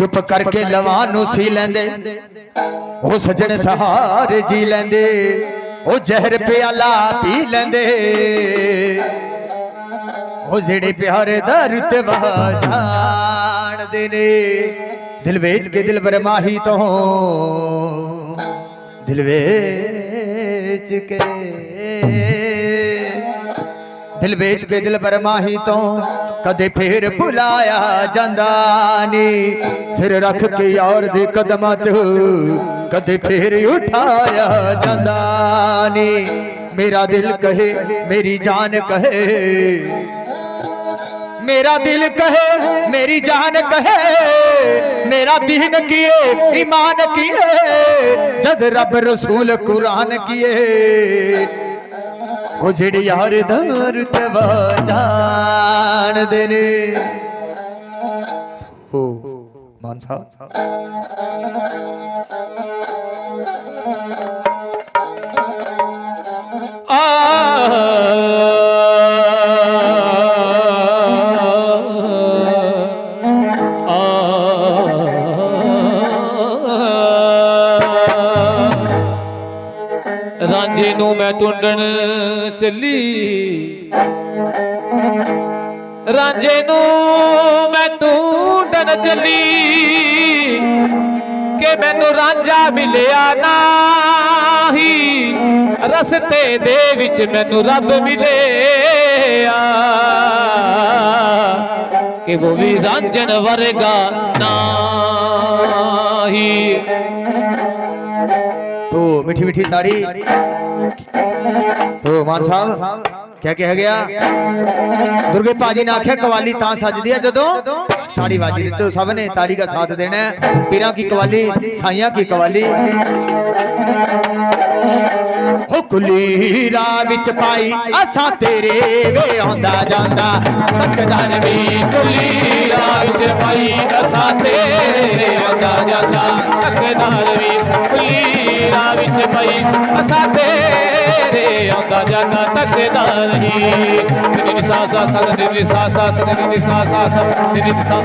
ਚੁੱਪ ਕਰਕੇ ਲਵਾਂ ਨੂੰ ਸੀ ਲੈਂਦੇ। ਉਹ ਸੱਜਣ ਸਹਾਰੇ ਜੀ ਲੈਂਦੇ। ਉਹ ਜ਼ਹਿਰ ਪਿਆਲਾ ਪੀ ਲੈਂਦੇ। ਉਹ ਜਿਹੜੇ ਪਿਆਰੇ ਦਰ ਤੇ ਵਹ ਜਾਣਦੇ ਨੇ ਦਿਲ ਵੇਚ ਕੇ ਦਿਲ ਬਰਮਾਹੀ ਤੋਂ। ਦਿਲ ਵੇਚ ਕੇ ਦਿਲ ਵੇਚ ਕੇ ਦਿਲ ਬਰਮਾਹੀ ਤੋਂ। ਕਦੇ ਫੇਰ ਭੁਲਾਇਆ ਜਾਂਦਾ ਨੀ ਸਿਰ ਰੱਖ ਕੇ ਯਾਰ ਦੇ ਕਦਮਾਂ 'ਚ ਕਦੇ ਫੇਰ ਉਠਾਇਆ ਜਾਂਦਾ ਨੀ ਮੇਰਾ ਦਿਲ ਕਹੇ ਮੇਰੀ ਜਾਨ ਕਹੇ ਮੇਰਾ ਦਿਲ ਕਹੇ ਮੇਰੀ ਜਾਨ ਕਹੇ ਮੇਰਾ ਦੀਨ ਕੀਏ ਈਮਾਨ ਕੀਏ ਜਦ ਰੱਬ ਰਸੂਲ ਕੁਰਾਨ ਕੀਏ ਉਹ ਜਿਹੜੇ ਯਾਰ ਦਰ ਤੇ ਜਾਣਦੇ ਨੇ। ਹੋ ਮਾਨ ਸਾਹਿਬ। ਸਾਂਝੇ ਨੂੰ ਮੈਂ ਢੂੰਡਣ ਚੱਲੀ, ਕਿ ਮੈਨੂੰ ਰਾਂਝਾ ਮਿਲਿਆ ਨਾਹੀ। ਰਸਤੇ ਦੇ ਵਿੱਚ ਮੈਨੂੰ ਰੱਬ ਮਿਲਿਆ, ਕਿ ਉਹ ਵੀ ਰਾਂਝਣ ਵਰਗਾ ਨਾਹੀ। ਤੋ ਮਿੱਠੀ ਮਿੱਠੀ ਤਾੜੀ। ਤੋ ਮਾਨ ਸਾਹਿਬ। ਕਿਆ ਕਿਹਾ ਗਿਆ? ਦੁਰਗੇ ਪਾਜੀ ਨੇ ਆਖਿਆ, ਕਵਾਲੀ ਤਾਂ ਸੱਜਦੀ ਹੈ ਜਦੋਂ ਤਾੜੀ ਵਾਜੀ ਦਿੱਤੇ ਸਭ ਨੇ ਤਾੜੀ ਦਾ ਸਾਥ ਦੇਣਾ ਪੀਰਾਂ ਕੀ ਕਵਾਲੀ, ਸਾਈਆਂ ਕੀ ਕਵਾਲੀ? ਹੁਕਲੀਰਾ ਵਿੱਚ ਪਾਈ, ਅਸਾਂ ਤੇਰੇ ਵੇ ਆਉਂਦਾ ਜਾਂਦਾ। ਤਕਦਰ ਵੀ ਕੁਲੀਰਾ ਵਿੱਚ ਪਾਈ, ਅਸਾਂ ਤੇਰੇ ਆਉਂਦਾ ਜਾਂਦਾ। ਤਕਦਰ ਵੀ ਕੁਲੀਰਾ ਵਿੱਚ ਪਾਈ, ਅਸਾਂ ਤੇਰੇ ਆਉਂਦਾ ਜਾਂਦਾ ਤੱਕਦਾਰ ਹੀ ਨਿਨੀ ਸਾ ਸਾ ਸਾ ਨਿਨੀ ਸਾ ਸਾ ਸਾ ਨਿਨੀ ਸਾ ਸਾ ਸਾ ਨਿਨੀ ਸਾ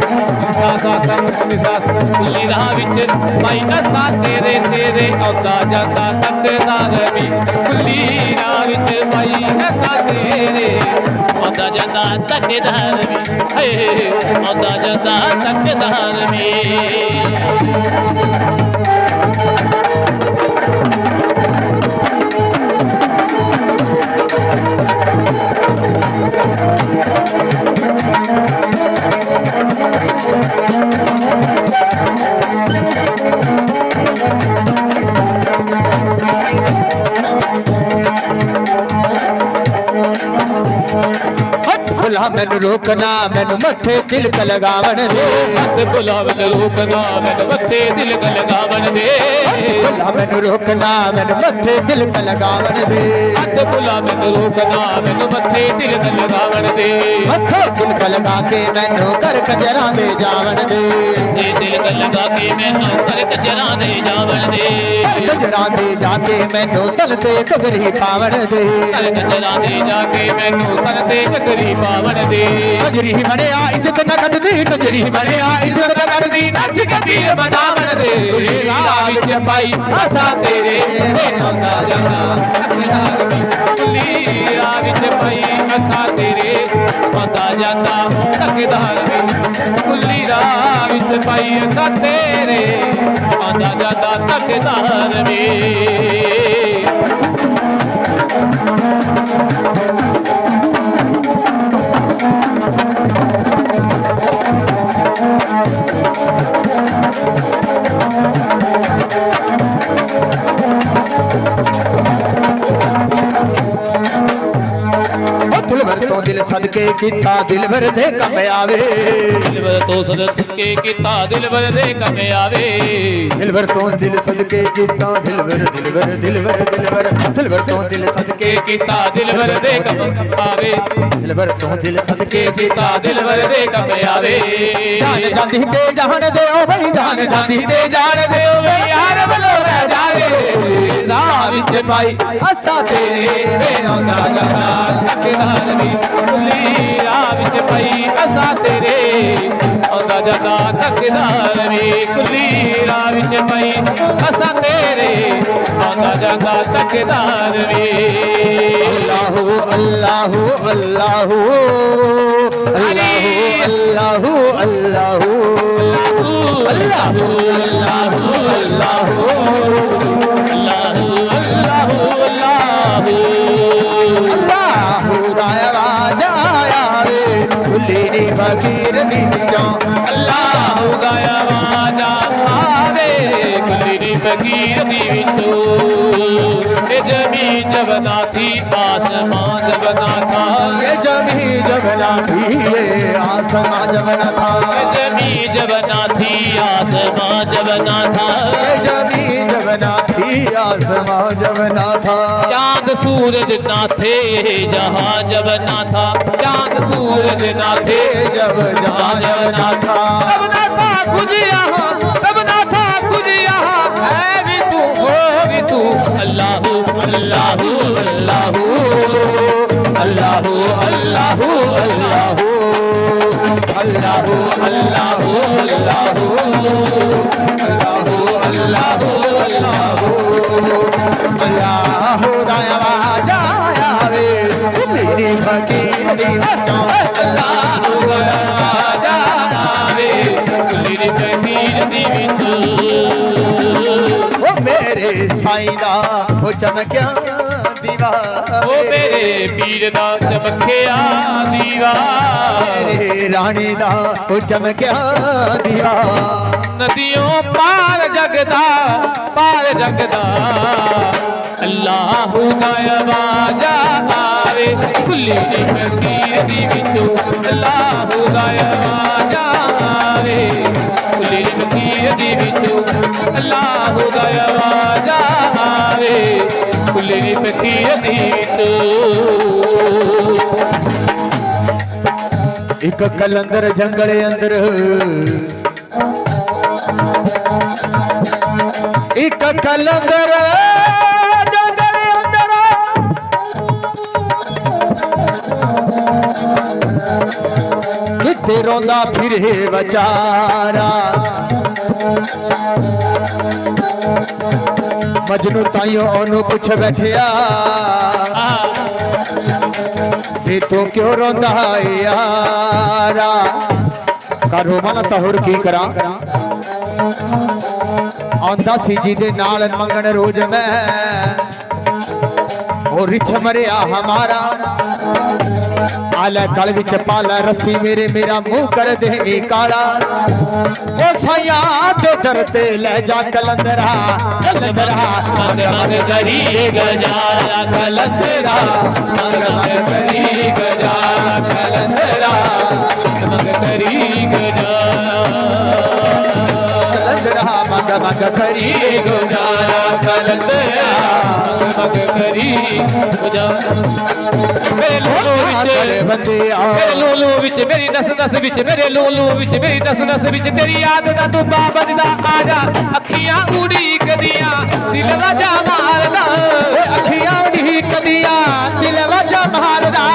ਸਾ ਸਾ ਸਾ ਨਿਨੀ ਸਾ ਕੁਲੀ ਰਾਹ ਵਿੱਚ ਪਾਈ ਅਸਾਂ ਤੇਰੇ ਤੇਰੇ ਆਉਂਦਾ ਜਾਂਦਾ ਤੱਕਦਾਰ ਵੀ। ਕੁਲੀ ਰਾਹ ਵਿੱਚ ਪਾਈ ਅਸਾਂ ਤੇਰੇ, ਆਉਂਦਾ ਜਾਂਦਾ ਤੱਕਦਾਰ ਵੀ। ਹੇ, ਆਉਂਦਾ ਜਾਂਦਾ ਤੱਕਦਾਰ ਵੀ। ਭੁਲਾ ਮੈਨੂੰ ਰੋਕਣਾ ਮੈਨੂੰ ਮੱਥੇ ਤਿਲਕ ਲਗਾਵਣ ਦੇ। ਹੱਥ ਬੁਲਾਵਨ ਰੋਕਣਾ ਮੈਨੂੰ ਮੱਥੇ ਦਿਲ ਲਗਾਵਣ ਦੇ। ਭੁਲਾ ਮੈਨੂੰ ਰੋਕਣਾ ਮੈਨੂੰ ਮੱਥੇ ਤਿਲਕ ਲਗਾਵਣ ਦੇ। ਹੱਥ ਬੁਲਾਵਨ ਰੋਕਣਾ ਮੈਨੂੰ ਮੱਥੇ ਦਿਲ ਲਗਾਵਣ ਦੇ। ਮੱਥੇ ਤਿਲਕ ਲਗਾ ਕੇ ਮੈਨੂੰ ਕਰ ਕਜਰਾਂ ਦੇ ਜਾਵਣ ਦੇ। ਇਹ ਦਿਲ ਲਗਾ ਕੇ ਮੈਨੂੰ ਕਰ ਕਜਰਾਂ ਦੇ ਜਾਵਣ ਦੇ। ਕਜਰਾਂ ਦੇ ਜਾ ਕੇ ਮੈਨੂੰ ਤਲ ਤੇ ਕਗਰੀ ਪਾਵਣ ਦੇ। ਕਜਰਾਂ ਦੇ ਜਾ ਕੇ ਮੈਨੂੰ ਤਨ ਤੇ ਕਗਰੀ ਪਾਵਣ ਦੇ। ਕਜਰੀ ਬਣਿਆ ਇੱਜ਼ਤ ਨਾ ਕੱਢਦੀ ਕਜਰੀ ਬਣਿਆ ਇੱਜ਼ਤ ਨਾ ਕੱਢਦੀ ਨੱਚ ਕਬੀਰ ਬਨਾਵਣ ਦੇ। ਰਾਹ ਵਿੱਚ ਪਾਈ ਅਸਾਂ ਤੇਰੇ ਆਉਂਦਾ ਜਾਂਦਾ ਕੁਲੀ ਰਾਹ ਵਿੱਚ ਪਾਈ ਅਸਾਂ ਤੇਰੇ ਆਉਂਦਾ ਜਾਂਦਾ ਤਕਦਾਰ ਵੀ ਕੁਲੀ ਰਾਹ ਵਿੱਚ ਪਾਈ ਅਸਾਂ ਤੇਰੇ ਆਉਂਦਾ ਜਾਂਦਾ ਤਕਦਾਰ ਵੀ ਉਹ ਕੀਤਾ ਦਿਲ ਭਰ ਦੇ ਕੰਮ ਆਵੇ। ਦਿਲਵਰ ਤੋਂ ਸਦਕ ਕੇ ਕੀਤਾ ਦਿਲਵਰ ਦੇ ਕੰਮ ਆਵੇ। ਦਿਲ ਭਰ ਤੋਂ ਦਿਲ ਸਦਕੇ ਕੀਤਾ ਦਿਲ ਭਰ ਦਿਲ ਭਰ ਦਿਲ ਭਰ ਦਿਲ ਭਰ। ਦਿਲ ਭਰ ਤੋਂ ਦਿਲ ਸਦਕੇ ਕੀਤਾ ਦਿਲਵਰ ਦੇ ਕੰਮ ਆਵੇ। ਦਿਲ ਭਰ ਤੋਂ ਦਿਲ ਸਦਕੇ ਕੀਤਾ ਦਿਲਵਰ ਦੇ ਕੰਮ ਆਵੇ। ਜਾਨ ਜਾਂਦੀ ਤੇ ਜਾਣ ਦਿਓ ਬਈ ਜਾਨ ਜਾਂਦੀ ਤੇ ਜਾਣ ਦਿਓ ਬਈ ਯਾਰ ਵੱਲੋਂ ਰਹਿ ਜਾਵੇ। ਨਾ ਵਿੱਚ ਪਾਈ ਹਾਸਾ ਤੇਰੇ ਵੇਰੋਂ ਦਾ ਗਾਣਾ ਟਕਣਾ ਨਹੀਂ ਭੁੱਲੀ ਆ ਵਿੱਚ ਪਾਈ ਹਾਸਾ ਤੇਰੇ ਆਉਂਦਾ ਜਾਂਦਾ ਟਕਣਾ ਨਹੀਂ ਕੁੱਲੀ ਰਾ ਵਿੱਚ ਪਾਈ ਹਾਸਾ ਤੇਰੇ ਆਉਂਦਾ ਜਾਂਦਾ ਟਕਣਾ ਨਹੀਂ ਅੱਲਾਹੂ ਅੱਲਾਹੂ ਅੱਲਾਹੂ ਅੱਲਾਹੂ ਅੱਲਾਹੂ ਅੱਲਾਹੂ ਅੱਲਾਹੂ ਅੱਲਾਹੂ ਅੱਲਾਹੂ बना थी आसमां जब न था जमी जब ना थी आसमां जब ना था जमी जब ना थी आसमां जब ना था चांद सूरज ना थे जहां जब ना था चांद सूरज ना थे जब जहां जब ना था तब ना था कुछ यहाँ तब ना था कुछ यहाँ है भी तू हो भी तू अल्लाह अल्लाह अल्लाह अल्लाहु अल्लाहु अल्लाहु अल्लाहु अल्लाहु अल्लाहु अल्लाहु अल्लाहु अल्लाहु अल्लाहु दायवा जायावे मेरी फकीर दी चों अल्लाहु ਜਾਵੇ ਕੁਲੀ ਦੀ ਤਕਦੀਰ ਦੀ ਵਿੱਚ ओ मेरे साईं दा ओ चमकिया ਦੀਵਾ ਓ ਮੇਰੇ ਪੀਰ ਦਾ ਚਮਕਿਆ ਦੀਵਾ ਤੇਰੇ ਰਾਣੀ ਦਾ ਉਹ ਚਮਕਿਆ ਦੀਵਾ ਨਦੀਆਂ ਪਾਰ ਜਗਦਾ ਪਾਰ ਜਗਦਾ। ਅੱਲਾਹੁ ਦਾ ਆਵਾਜ਼ਾ ਆਵੇ ਖੁੱਲੀ ਫਕੀਰ ਦੀ ਵਿੱਚੋਂ। ਅੱਲਾਹੁ ਦਾ ਕੁੱਲੀ ਦੀ ਇੱਕ ਕਲੰਦਰ ਜੰਗਲ ਅੰਦਰ। ਇੱਕ ਕਲੰਦਰ ਜੰਗਲ ਅੰਦਰ। ਕਿੱਥੇ ਰੋਂਦਾ ਫਿਰੇ ਵਿਚਾਰਾ? ਮਜਨੂ ਤਾਈਓ ਉਹਨੂੰ ਪੁੱਛ ਬੈਠਿਆ। ਤੇ ਤੂੰ ਕਿਉਂ ਰੋਂਦਾ ਏ ਯਾਰਾ? ਕਰੋ ਮਨ ਤਾਂ ਹੋਰ ਕੀ ਕਰਾਂ? ਆਂਦਾ ਸੀ ਜੀ ਦੇ ਨਾਲ ਮੰਗਣ ਰੋਜ਼ ਮੈਂ। हो रिछ आ हमारा। आला गल विच पाला, रस्सी मेरे, मेरा मुँह कर दे काला। ओ सैया दे दर ते ले जा कलंदरा। कलंदरा, मन मन करी गजारा, कलंदरा। मन मन करी गजारा, कलंदरा। मन करी गजारा, कलंदरा। मग मग करी गजारा, कलंदरा। ਮੰਗ ਕਰੀ ਗੁਜ਼ਾਰਾ ਮੇਰੇ ਲੋਲੋ ਵਿੱਚ ਮੇਰੇ ਲੋਲੋ ਵਿੱਚ ਮੇਰੀ ਨਸ ਨਸ ਵਿੱਚ ਮੇਰੇ ਲੋਲੋ ਵਿੱਚ ਮੇਰੀ ਨਸ ਨਸ ਵਿੱਚ ਤੇਰੀ ਯਾਦ ਦਾ ਤੂੰ ਵੱਜਦਾ ਆ ਜਾ। ਅੱਖੀਆਂ ਉਡੀਕਦੀਆਂ ਦਿਲ ਵਜਾ ਮਾਰਦਾ। ਅੱਖੀਆਂ ਉਡੀ ਕਦੀਆਂ ਦਿਲ ਵਜਾ ਮਾਰਦਾ।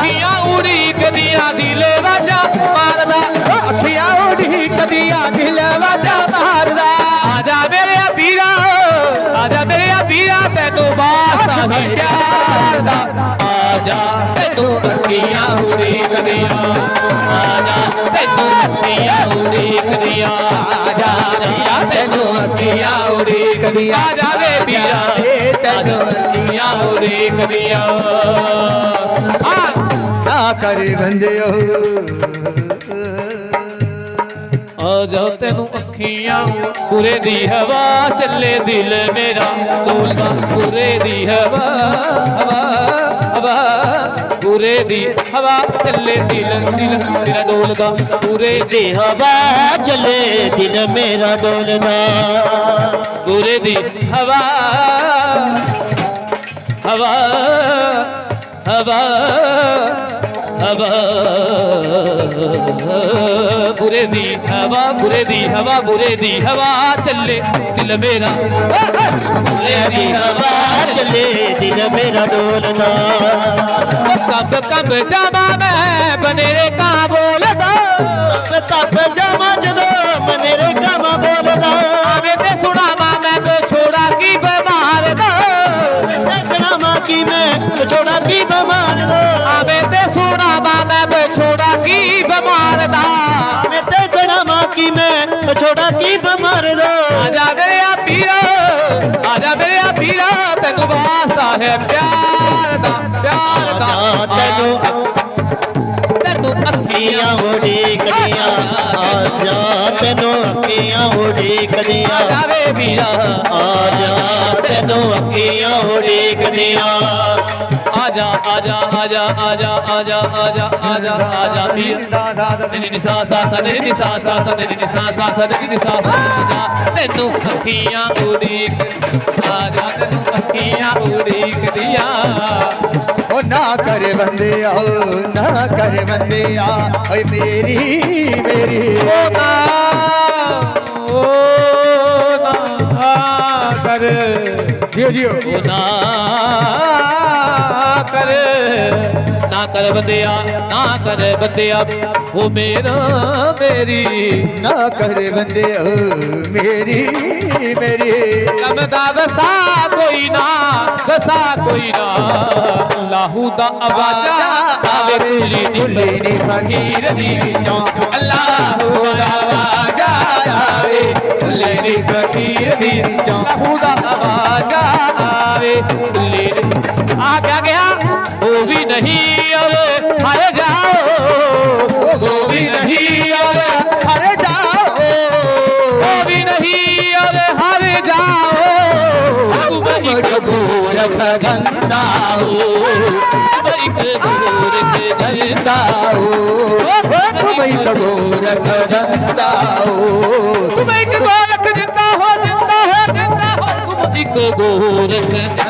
ਅੱਖੀਆਂ ਉਡੀਕਦੀਆਂ ਦਿਲ ਵਜਾ ਮਾਰਦਾ। ਅੱਖੀਆਂ ਉਡੀ ਕਦੀਆਂ ਦਿਲ ਵਜਾ ਪਿਆਰ ਦਾ ਆ ਜਾ ਤੈਨੂੰ ਅੱਖੀਆਂ ਉਡੀਕਦੀਆਂ ਆ ਜਾ ਤੈਨੂੰ ਅੱਖੀਆਂ ਉਡੀਕਦੀਆਂ ਆ ਜਾ ਵੀਰਾ ਤੈਨੂੰ ਅੱਖੀਆਂ ਉਡੀ ਆ ਜਾ ਵੇ ਵੀਰਾ ਤੈਨੂੰ ਅੱਖੀਆਂ ਉਡੀਕਦੀਆਂ ਆ ਨਾ ਕਰੇ ਬੰਦਿਓ ਆ ਜਾ ਤੈਨੂੰ ਅੱਖੀਆਂ ਪੂਰੇ ਦੀ ਹਵਾ, ਚੱਲੇ ਦਿਲ ਮੇਰਾ ਡੋਲਦਾ ਪੂਰੇ ਦੀ ਹਵਾ ਹਵਾ ਹਵਾ, ਪੂਰੇ ਦੀ ਹਵਾ, ਚੱਲੇ ਦਿਲ ਦਿਲ ਮੇਰਾ ਡੋਲਦਾ ਪੂਰੇ ਦੀ ਹਵਾ, ਚੱਲੇ ਦਿਲ ਮੇਰਾ ਡੋਲਦਾ ਪੂਰੇ ਦੀ ਹਵਾ ਹਵਾ ਹਵਾ ਹਵਾ। ਬੁਰੇ ਦੀ ਹਵਾ, ਬੁਰੇ ਦੀ ਹਵਾ, ਬੁਰੇ ਦੀ ਹਵਾ ਚੱਲੇ ਦਿਲ ਮੇਰਾ। ਬੁਰੇ ਦੀ ਹਵਾ ਚੱਲੇ ਦਿਲ ਮੇਰਾ ਡੋਲਦਾ ਕੰਬ ਕੰਬ ਜਾਵਾ ਮੈਂ ਬਨੇਰੇ ਕਾ ਬੋਲਦਾ। ਤਪ ਜਮਨ ਥੋੜਾ ਹੈ ਪਿਆਰ ਦਾ ਪਿਆਰ ਦਾ। ਤੈਨੂੰ ਤੈਨੂੰ ਅੱਖੀਆਂ ਉਡੀਕਦੀਆਂ ਆ ਜਾ ਤੈਨੂੰ ਅੱਖੀਆਂ ਉਡੀਕਦੀਆਂ ਜਾਵੇ ਵੀਰਾ। ਆ ਜਾ ਤੈਨੂੰ ਅੱਖੀਆਂ ਉਡੀਕਦੀਆਂ ਆਜਾ ਆਜਾ ਆਜਾ ਆਜਾ ਆਜਾ ਆਜਾ ਆਜਾ ਆਜਾ ਵੀਰਾ ਨੀ ਨੀ ਸਾ ਸਾ ਸਾ ਨੀ ਨੀ ਸਾ ਸਾ ਸਾ ਨੀ ਨੀ ਸਾ ਸਾ ਸਾ ਨੀ ਨੀ ਸਾ ਸਾ ਆਜਾ ਤੈਨੂੰ ਅੱਖੀਆਂ ਉਡੀਕ ਆਜਾ ਤੈਨੂੰ ਅੱਖੀਆਂ ਉਡੀਕਦੀਆਂ ਉਹ ਨਾ ਕਰ ਬੰਦਿਆ ਨਾ ਕਰ ਬੰਦਿਆ ਓਏ ਮੇਰੀ ਮੇਰੀ ਓ ਨਾ ਓ ਨਾ ਕਰ ਜਿਓ ਜਿਓ ਓ ਨਾ ਕਰ ਨਾ ਕਰ ਬੰਦਿਆ ਨਾ ਕਰ ਬੰਦਿਆ ਉਹ ਮੇਰਾ ਮੇਰੀ। ਨਾ ਕਰ ਬੰਦਿਆ ਮੇਰੀ ਮੇਰੀ। ਕੰਮ ਦਾ ਵਸਾ ਕੋਈ ਨਾ ਵਸਾ ਕੋਈ ਨਾ। ਲਾਹੂ ਦਾ ਆਵਾਜ਼ਾ ਆਵੇ ਕੁਲੀ ਕੁੱਲੀ ਨੀ ਫਕੀਰ ਦੀ ਵਿੱਚੋਂ ਅੱਲਾਹੂ ਦਾ ਆਵਾਜ਼ ਆਵੇ ਕੁੱਲੀ ਨੀ ਫਕੀਰ ਦੀ ਵਿੱਚੋਂ ਲਾਹੂ ਦਾ ਆਵਾਜ਼ਾ ਆਵੇ ਕੁਲੀ ਆ नहीं अरे हर जाओ वो भी नहीं अरे हर जाओ वो भी नहीं अरे हर जाओ कबूर गंदा कबूर गंदा कबूर गंदा कबूर जिंदा हो जिंदा हो जिंदा हो गोरख